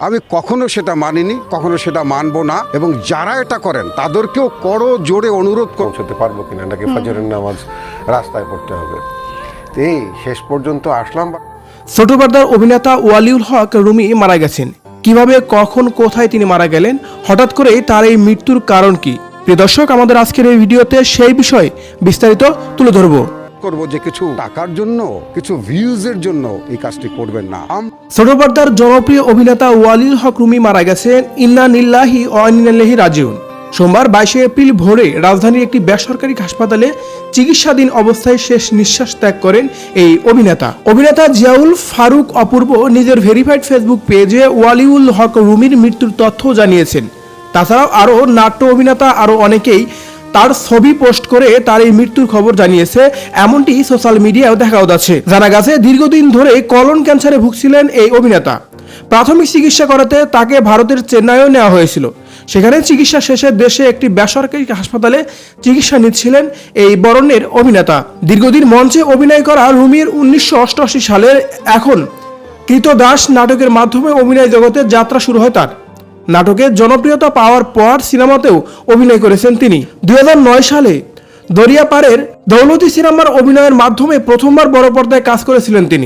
আমি কখনো সেটা মানিনি কখনো সেটা মানবো না এবং যারা এটা করেন তাদেরকেও করো জোরে অনুরোধ পৌঁছতে পারব কিনা নাকি ফজরের নামাজ রাস্তায় পড়তে হবে? এই শেষ পর্যন্ত আসলাম। ছোট পর্দার অভিনেতা ওয়ালিউল হক রুমি মারা গেছেন। কীভাবে কখন কোথায় তিনি মারা গেলেন? হঠাৎ করে তার এই মৃত্যুর কারণ কি? প্রিয় দর্শক আমাদের আজকের এই ভিডিওতে সেই বিষয়ে বিস্তারিত তুলে ধরবো। করব যে কিছু টাকার জন্য, কিছু ভিউজের জন্য এই কাজটি করবেন না। ছোট পর্দার জনপ্রিয় অভিনেতা ওয়ালিউল হক রুমি মারা গেছেন ইন্না নিল্লাহি অনিল্লাহি রাজিউন। সোমবার বাইশে এপ্রিল ভোরে রাজধানীর একটি বেসরকারি হাসপাতালে চিকিৎসাধীন অবস্থায় শেষ নিঃশ্বাস ত্যাগ করেন এই অভিনেতা। অভিনেতা জিয়াউল ফারুক অপূর্ব নিজের ভেরিফাইড ফেসবুক পেজে ওয়ালিউল হক রুমির মৃত্যুর তথ্য জানিয়েছেন। তাছাড়াও আরও নাট্য অভিনেতা আরও অনেকেই তার ছবি পোস্ট করে তার এই মৃত্যুর খবর জানিয়েছে। এমনটি সোশ্যাল মিডিয়াও দেখাও যাচ্ছে। জানা গেছে, দীর্ঘদিন ধরে কলন ক্যান্সারে ভুগছিলেন এই অভিনেতা। প্রাথমিক চিকিৎসা করাতে তাকে ভারতের চেন্নাইও নেওয়া হয়েছিল। সেখানে চিকিৎসা শেষে দেশে একটি বেসরকারি হাসপাতালে চিকিৎসা নিচ্ছিলেন এই বরণের অভিনেতা। দীর্ঘদিন মঞ্চে অভিনয় করা রুমির উনিশশো অষ্টআশি সালের এখন কৃতদাস নাটকের মাধ্যমে অভিনয় জগতে যাত্রা শুরু হয় তার। নাটকের জনপ্রিয়তা পাওয়ার পর সিনেমাতেও অভিনয় করেছেন তিনি। দুই হাজার নয় সালে দরিয়াপাড়ের দৌলতি সিনেমার অভিনয়ের মাধ্যমে প্রথমবার বড় পর্দায় কাজ করেছিলেন তিনি।